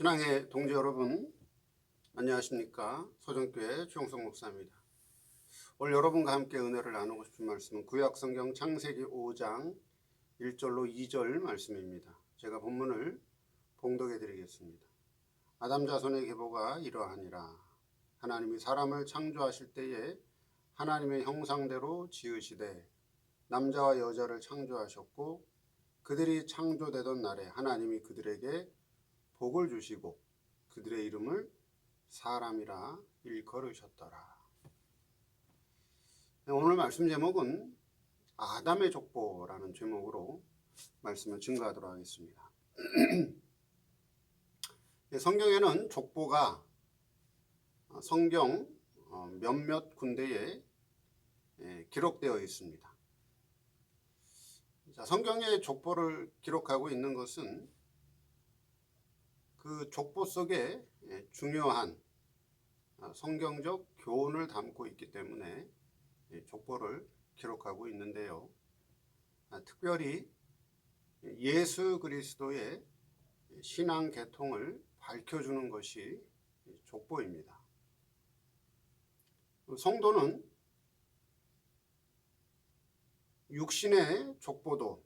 신앙의 동지 여러분, 안녕하십니까? 소정교회 주영성 목사입니다. 오늘 여러분과 함께 은혜를 나누고 싶은 말씀은 구약성경 창세기 5장 1절로 2절 말씀입니다. 제가 본문을 봉독해 드리겠습니다. 아담 자손의 계보가 이러하니라. 하나님이 사람을 창조하실 때에 하나님의 형상대로 지으시되 남자와 여자를 창조하셨고 그들이 창조되던 날에 하나님이 그들에게 복을 주시고 그들의 이름을 사람이라 일컬으셨더라. 네, 오늘 말씀 제목은 아담의 족보라는 제목으로 말씀을 증거하도록 하겠습니다. 네, 성경에는 족보가 성경 어, 몇몇 군데에 예, 기록되어 있습니다. 자, 성경의 족보를 기록하고 있는 것은 그 족보 속에 예, 중요한 아, 성경적 교훈을 담고 있기 때문에 예, 족보를 기록하고 있는데요. 아, 특별히 예수 그리스도의 신앙 계통을 밝혀주는 것이 족보입니다. 성도는 육신의 족보도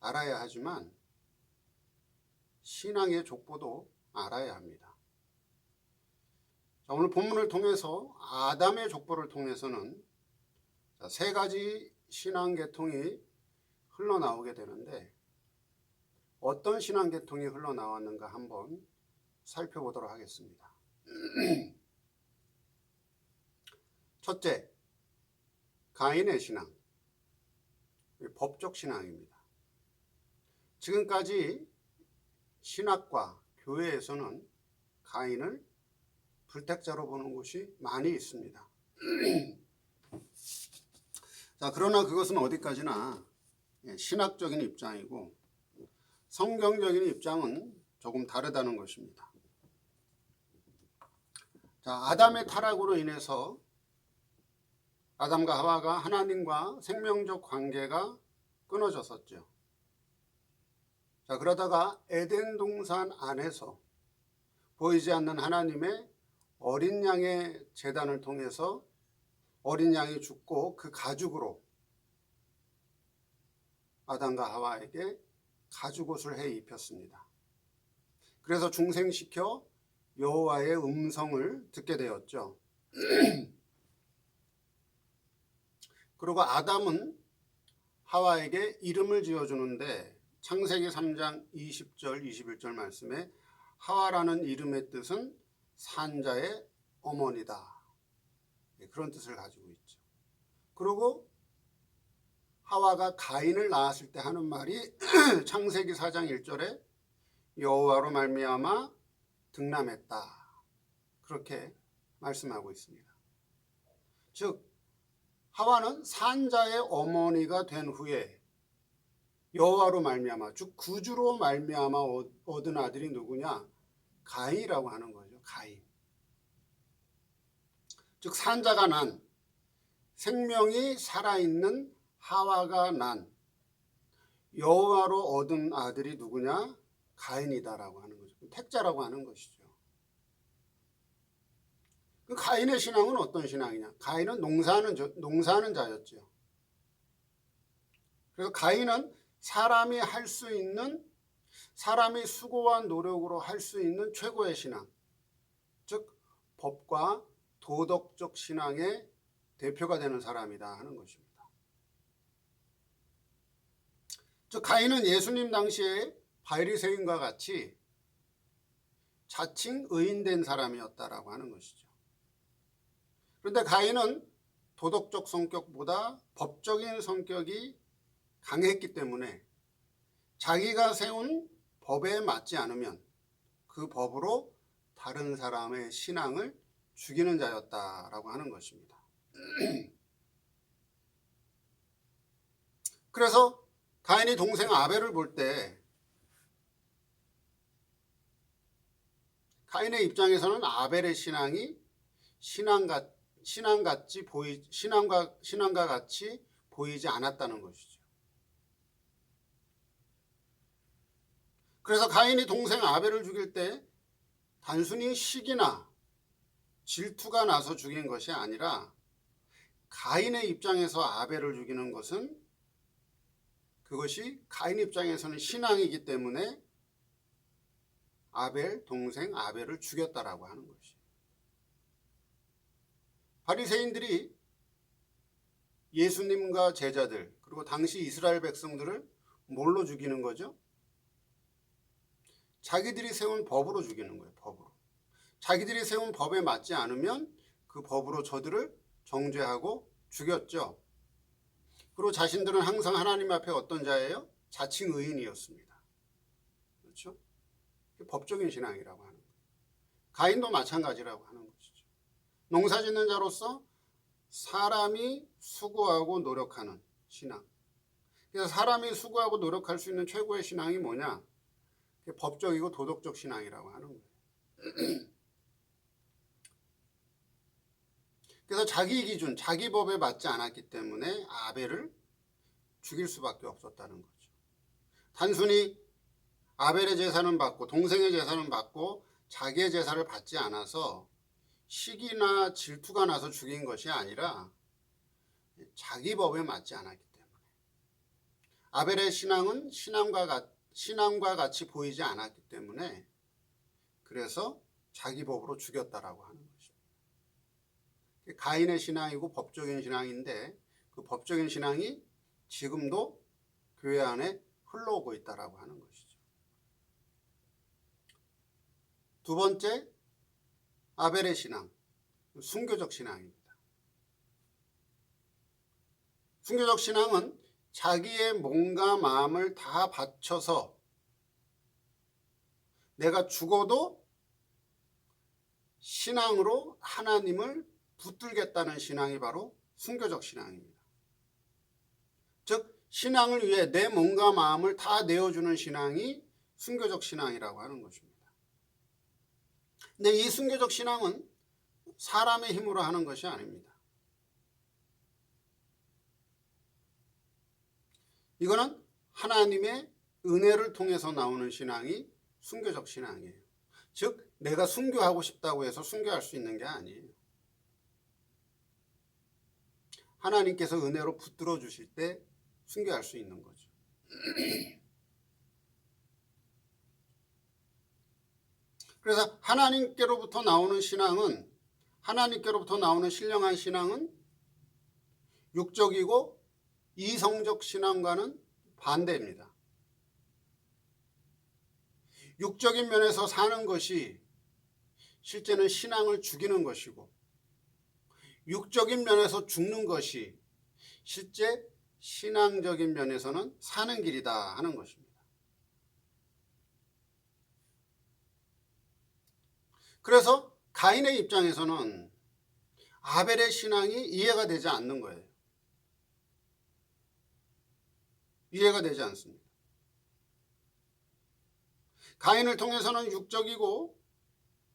알아야 하지만 신앙의 족보도 알아야 합니다. 자, 오늘 본문을 통해서 아담의 족보를 통해서는 자, 세 가지 신앙 계통이 흘러나오게 되는데 어떤 신앙 계통이 흘러나왔는가 한번 살펴보도록 하겠습니다. 첫째, 가인의 신앙, 법적 신앙입니다. 지금까지 신학과 교회에서는 가인을 불택자로 보는 곳이 많이 있습니다. 자, 그러나 그것은 어디까지나 예, 신학적인 입장이고 성경적인 입장은 조금 다르다는 것입니다. 자, 아담의 타락으로 인해서 아담과 하와가 하나님과 생명적 관계가 끊어졌었죠. 자, 그러다가 에덴 동산 안에서 보이지 않는 하나님의 어린 양의 재단을 통해서 어린 양이 죽고 그 가죽으로 아담과 하와에게 가죽 옷을 해 입혔습니다. 그래서 중생시켜 여호와의 음성을 듣게 되었죠. 그리고 아담은 하와에게 이름을 지어주는데 창세기 3장 20절 21절 말씀에 하와라는 이름의 뜻은 산자의 어머니다. 네, 그런 뜻을 가지고 있죠. 그리고 하와가 가인을 낳았을 때 하는 말이 창세기 4장 1절에 여호와로 말미암아 등남했다. 그렇게 말씀하고 있습니다. 즉 하와는 산자의 어머니가 된 후에 여호와로 말미암아 즉 구주로 말미암아 얻은 아들이 누구냐? 가인이라고 하는 거죠. 가인. 즉 산자가 난 생명이 살아있는 하와가 난 여호와로 얻은 아들이 누구냐? 가인이다라고 하는 거죠. 택자라고 하는 것이죠. 그 가인의 신앙은 어떤 신앙이냐? 가인은 농사하는 농사하는 자였죠. 그래서 가인은 사람이 할 수 있는 사람이 수고와 노력으로 할 수 있는 최고의 신앙, 즉 법과 도덕적 신앙의 대표가 되는 사람이다 하는 것입니다. 즉 가인은 예수님 당시에 바리새인과 같이 자칭 의인된 사람이었다라고 하는 것이죠. 그런데 가인은 도덕적 성격보다 법적인 성격이 강했기 때문에 자기가 세운 법에 맞지 않으면 그 법으로 다른 사람의 신앙을 죽이는 자였다라고 하는 것입니다. 그래서 가인이 동생 아벨을 볼 때 가인의 입장에서는 아벨의 신앙이 신앙과 신앙 같이 보이 신앙과 신앙과 같이 보이지 않았다는 것이죠. 그래서 가인이 동생 아벨을 죽일 때 단순히 시기나 질투가 나서 죽인 것이 아니라 가인의 입장에서 아벨을 죽이는 것은 그것이 가인 입장에서는 신앙이기 때문에 아벨 동생 아벨을 죽였다라고 하는 것이. 바리새인들이 예수님과 제자들 그리고 당시 이스라엘 백성들을 뭘로 죽이는 거죠? 자기들이 세운 법으로 죽이는 거예요. 법으로. 자기들이 세운 법에 맞지 않으면 그 법으로 저들을 정죄하고 죽였죠. 그리고 자신들은 항상 하나님 앞에 어떤 자예요? 자칭 의인이었습니다. 그렇죠? 법적인 신앙이라고 하는 거예요. 가인도 마찬가지라고 하는 것이죠. 농사 짓는 자로서 사람이 수고하고 노력하는 신앙. 그래서 사람이 수고하고 노력할 수 있는 최고의 신앙이 뭐냐? 법적이고 도덕적 신앙이라고 하는 거예요. 그래서 자기 기준, 자기 법에 맞지 않았기 때문에 아벨을 죽일 수밖에 없었다는 거죠. 단순히 아벨의 제사는 받고 동생의 제사는 받고 자기의 제사를 받지 않아서 시기나 질투가 나서 죽인 것이 아니라 자기 법에 맞지 않았기 때문에 아벨의 신앙은 신앙과, 같, 신앙과 같이 보이지 않았기 때문에 그래서 자기 법으로 죽였다라고 하는 것입니다. 가인의 신앙이고 법적인 신앙인데 그 법적인 신앙이 지금도 교회 안에 흘러오고 있다라고 하는 것이죠. 두 번째 아벨의 신앙, 순교적 신앙입니다. 순교적 신앙은 자기의 몸과 마음을 다 바쳐서 내가 죽어도 신앙으로 하나님을 붙들겠다는 신앙이 바로 순교적 신앙입니다. 즉 신앙을 위해 내 몸과 마음을 다 내어주는 신앙이 순교적 신앙이라고 하는 것입니다. 근데 이 순교적 신앙은 사람의 힘으로 하는 것이 아닙니다. 이거는 하나님의 은혜를 통해서 나오는 신앙이 순교적 신앙이에요. 즉, 내가 순교하고 싶다고 해서 순교할 수 있는 게 아니에요. 하나님께서 은혜로 붙들어 주실 때 순교할 수 있는 거죠. 그래서 하나님께로부터 나오는 신앙은 하나님께로부터 나오는 신령한 신앙은 육적이고 이성적 신앙과는 반대입니다. 육적인 면에서 사는 것이 실제는 신앙을 죽이는 것이고 육적인 면에서 죽는 것이 실제 신앙적인 면에서는 사는 길이다 하는 것입니다. 그래서 가인의 입장에서는 아벨의 신앙이 이해가 되지 않는 거예요. 이해가 되지 않습니다. 가인을 통해서는 육적이고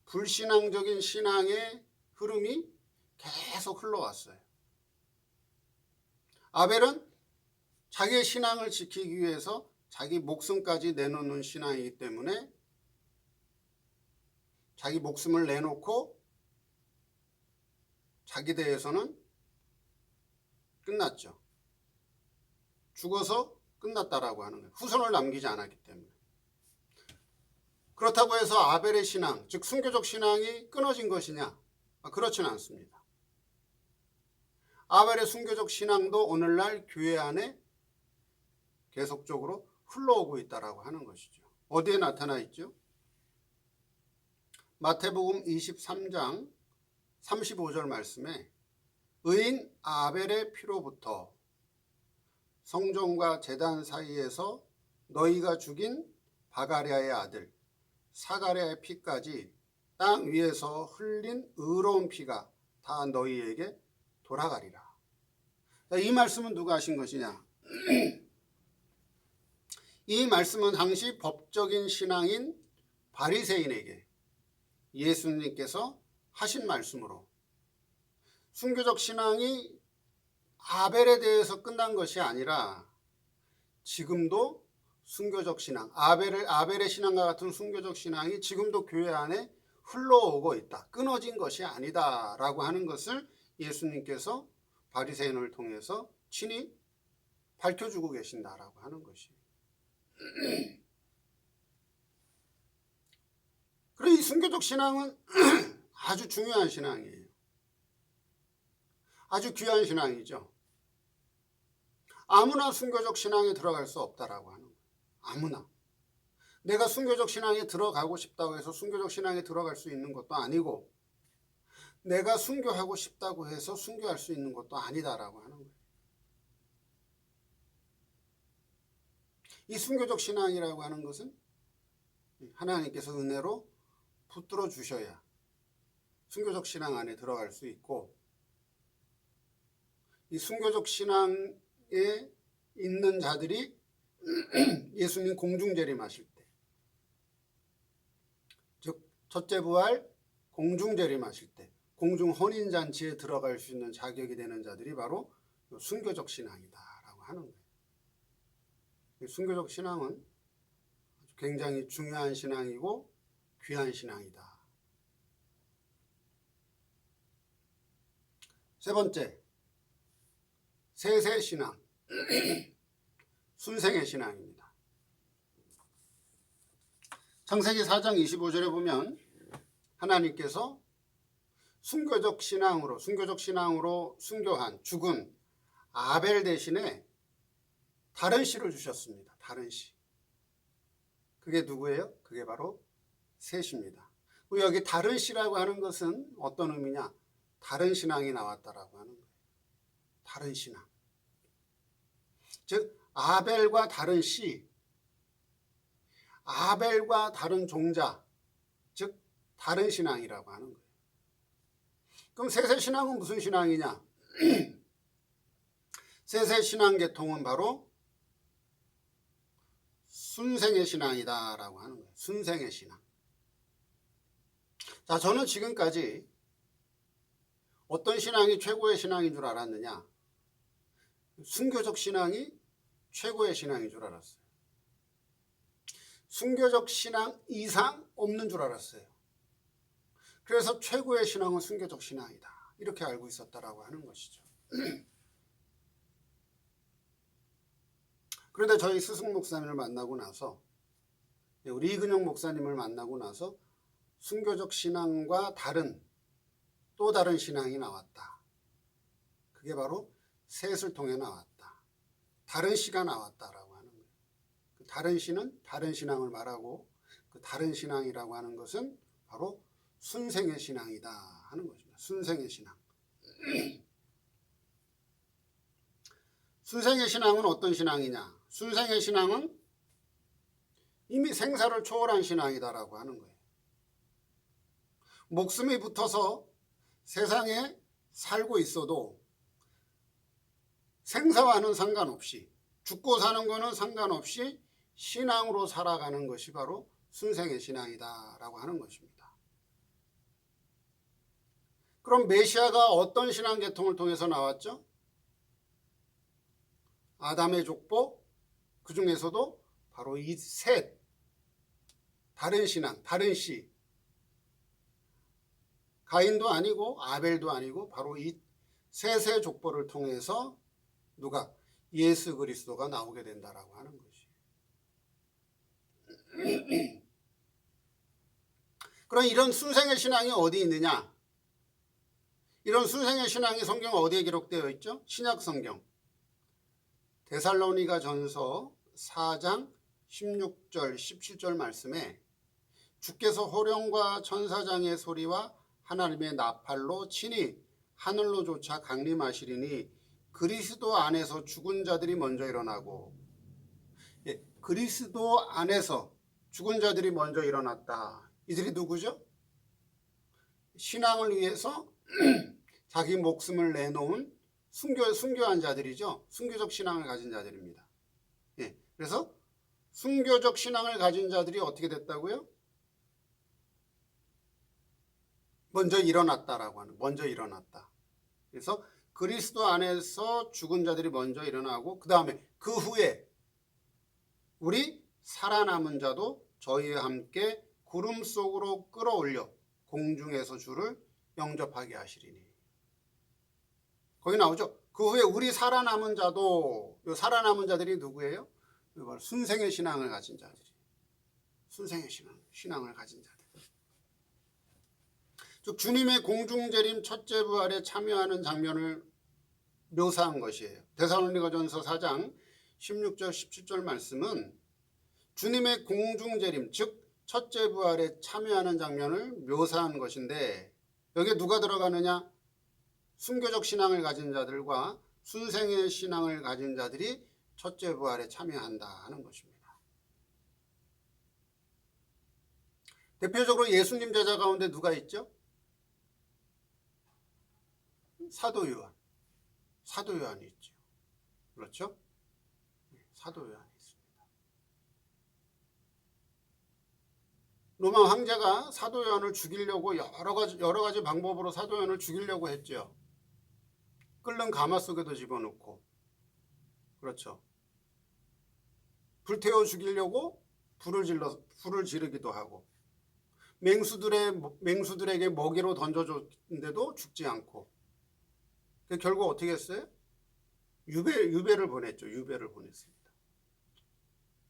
불신앙적인 신앙의 흐름이 계속 흘러왔어요. 아벨은 자기의 신앙을 지키기 위해서 자기 목숨까지 내놓는 신앙이기 때문에 자기 목숨을 내놓고 자기 대해서는 끝났죠. 죽어서 끝났다라고 하는 거예요. 후손을 남기지 않았기 때문에. 그렇다고 해서 아벨의 신앙, 즉 순교적 신앙이 끊어진 것이냐? 아, 그렇지는 않습니다. 아벨의 순교적 신앙도 오늘날 교회 안에 계속적으로 흘러오고 있다라고 하는 것이죠. 어디에 나타나 있죠? 마태복음 23장 35절 말씀에 의인 아벨의 피로부터 성전과 제단 사이에서 너희가 죽인 바가랴의 아들 사가랴의 피까지 땅 위에서 흘린 의로운 피가 다 너희에게 돌아가리라. 이 말씀은 누가 하신 것이냐? 이 말씀은 당시 법적인 신앙인 바리새인에게 예수님께서 하신 말씀으로 순교적 신앙이 아벨에 대해서 끝난 것이 아니라 지금도 순교적 신앙, 아벨을 아벨의 신앙과 같은 순교적 신앙이 지금도 교회 안에 흘러오고 있다. 끊어진 것이 아니다 라고 하는 것을 예수님께서 바리새인을 통해서 친히 밝혀주고 계신다라고 하는 것이. 그리고 이 순교적 신앙은 아주 중요한 신앙이에요. 아주 귀한 신앙이죠. 아무나 순교적 신앙에 들어갈 수 없다라고 하는 거예요. 아무나. 내가 순교적 신앙에 들어가고 싶다고 해서 순교적 신앙에 들어갈 수 있는 것도 아니고 내가 순교하고 싶다고 해서 순교할 수 있는 것도 아니다라고 하는 거예요. 이 순교적 신앙이라고 하는 것은 하나님께서 은혜로 붙들어 주셔야 순교적 신앙 안에 들어갈 수 있고 이 순교적 신앙에 있는 자들이 예수님 공중 재림하실 때, 즉 첫째 부활 공중 재림하실 때, 공중 혼인 잔치에 들어갈 수 있는 자격이 되는 자들이 바로 순교적 신앙이다라고 하는 거예요. 이 순교적 신앙은 굉장히 중요한 신앙이고 귀한 신앙이다. 세 번째, 세세 신앙, 순생의 신앙입니다. 창세기 4장 25절에 보면 하나님께서 순교적 신앙으로 순교적 신앙으로 순교한 죽은 아벨 대신에 다른 씨를 주셨습니다. 다른 씨. 그게 누구예요? 그게 바로 셋입니다. 여기 다른 씨라고 하는 것은 어떤 의미냐? 다른 신앙이 나왔다라고 하는 거예요. 다른 신앙. 즉 아벨과 다른 씨, 아벨과 다른 종자, 즉 다른 신앙이라고 하는 거예요. 그럼 세세 신앙은 무슨 신앙이냐? 세세 신앙 계통은 바로 순생의 신앙이다라고 하는 거예요. 순생의 신앙. 자, 저는 지금까지 어떤 신앙이 최고의 신앙인 줄 알았느냐? 순교적 신앙이 최고의 신앙인 줄 알았어요. 순교적 신앙 이상 없는 줄 알았어요. 그래서 최고의 신앙은 순교적 신앙이다. 이렇게 알고 있었다라고 하는 것이죠. 그런데 저희 스승 목사님을 만나고 나서 우리 이근영 목사님을 만나고 나서 순교적 신앙과 다른 또 다른 신앙이 나왔다. 그게 바로 셋을 통해 나왔다. 다른 시가 나왔다라고 하는 거예요. 그 다른 시는 다른 신앙을 말하고 그 다른 신앙이라고 하는 것은 바로 순생의 신앙이다 하는 것입니다. 순생의 신앙. 순생의 신앙은 어떤 신앙이냐? 순생의 신앙은 이미 생사를 초월한 신앙이다라고 하는 거예요. 목숨이 붙어서 세상에 살고 있어도 생사와는 상관없이 죽고 사는 거는 상관없이 신앙으로 살아가는 것이 바로 순생의 신앙이다라고 하는 것입니다. 그럼 메시아가 어떤 신앙 계통을 통해서 나왔죠? 아담의 족보 그 중에서도 바로 이 셋 다른 신앙, 다른 씨 가인도 아니고 아벨도 아니고 바로 이 셋의 족보를 통해서 누가 예수 그리스도가 나오게 된다라고 하는 것이. 그럼 이런 순생의 신앙이 어디 있느냐? 이런 순생의 신앙이 성경 어디에 기록되어 있죠? 신약 성경. 데살로니가 전서 4장 16절 17절 말씀에 주께서 호령과 천사장의 소리와 하나님의 나팔로 친히 하늘로 조차 강림하시리니 그리스도 안에서 죽은 자들이 먼저 일어나고 예, 그리스도 안에서 죽은 자들이 먼저 일어났다. 이들이 누구죠? 신앙을 위해서 자기 목숨을 내놓은 순교, 순교한 자들이죠. 순교적 신앙을 가진 자들입니다. 예, 그래서 순교적 신앙을 가진 자들이 어떻게 됐다고요? 먼저 일어났다라고 하는 먼저 일어났다. 그래서 그리스도 안에서 죽은 자들이 먼저 일어나고 그 다음에 그 후에 우리 살아남은 자도 저희와 함께 구름 속으로 끌어올려 공중에서 주를 영접하게 하시리니. 거기 나오죠. 그 후에 우리 살아남은 자도 요 살아남은 자들이 누구예요? 순생의 신앙을 가진 자들이. 순생의 신앙, 신앙을 가진 자들. 즉 주님의 공중재림 첫째 부활에 참여하는 장면을 묘사한 것이에요. 데살로니가전서 4장 16절 17절 말씀은 주님의 공중재림 즉 첫째 부활에 참여하는 장면을 묘사한 것인데 여기에 누가 들어가느냐? 순교적 신앙을 가진 자들과 순생의 신앙을 가진 자들이 첫째 부활에 참여한다 하는 것입니다. 대표적으로 예수님 제자 가운데 누가 있죠? 사도 요한. 사도 요한이 있죠. 그렇죠? 네, 사도 요한이 있습니다. 로마 황제가 사도 요한을 죽이려고 여러 가지 여러 가지 방법으로 사도 요한을 죽이려고 했죠. 끓는 가마 속에도 집어넣고 그렇죠. 불태워 죽이려고 불을 질러 불을 지르기도 하고 맹수들의 맹수들에게 먹이로 던져줬는데도 죽지 않고 그 결국 어떻게 했어요? 유배 유배를 보냈죠. 유배를 보냈습니다.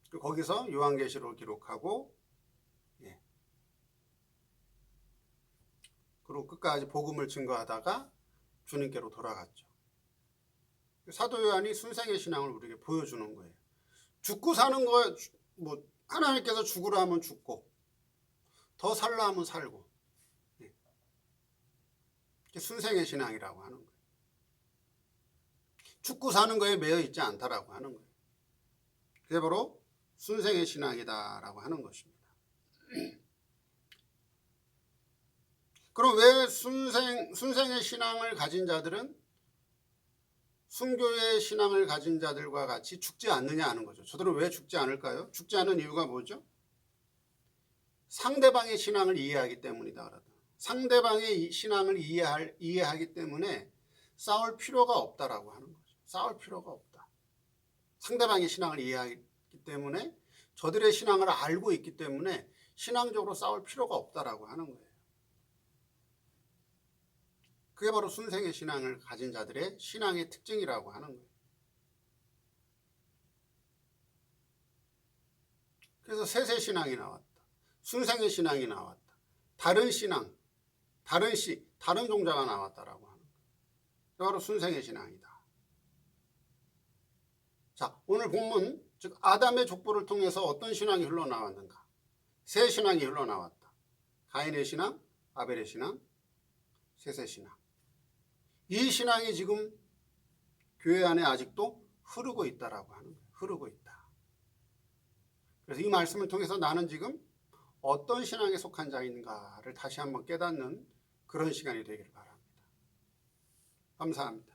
그 거기서 요한계시록을 기록하고 예. 그리고 끝까지 복음을 증거하다가 주님께로 돌아갔죠. 사도 요한이 순생의 신앙을 우리에게 보여주는 거예요. 죽고 사는 거, 뭐, 하나님께서 죽으라 하면 죽고, 더 살라 하면 살고, 예. 순생의 신앙이라고 하는 거예요. 죽고 사는 거에 매여 있지 않다라고 하는 거예요. 그게 바로 순생의 신앙이다라고 하는 것입니다. 그럼 왜 순생, 순생의 신앙을 가진 자들은 순교의 신앙을 가진 자들과 같이 죽지 않느냐 하는 거죠. 저들은 왜 죽지 않을까요? 죽지 않은 이유가 뭐죠? 상대방의 신앙을 이해하기 때문이다. 상대방의 신앙을 이해할, 이해하기 때문에 싸울 필요가 없다라고 하는 거죠. 싸울 필요가 없다. 상대방의 신앙을 이해하기 때문에 저들의 신앙을 알고 있기 때문에 신앙적으로 싸울 필요가 없다라고 하는 거예요. 그게 바로 순생의 신앙을 가진 자들의 신앙의 특징이라고 하는 거예요. 그래서 세세 신앙이 나왔다. 순생의 신앙이 나왔다. 다른 신앙, 다른 시, 다른 종자가 나왔다라고 하는 거예요. 바로 순생의 신앙이다. 자, 오늘 본문, 즉 아담의 족보를 통해서 어떤 신앙이 흘러나왔는가? 세 신앙이 흘러나왔다. 가인의 신앙, 아벨의 신앙, 셋의 신앙. 이 신앙이 지금 교회 안에 아직도 흐르고 있다라고 하는 거예요. 흐르고 있다. 그래서 이 말씀을 통해서 나는 지금 어떤 신앙에 속한 자인가를 다시 한번 깨닫는 그런 시간이 되기를 바랍니다. 감사합니다.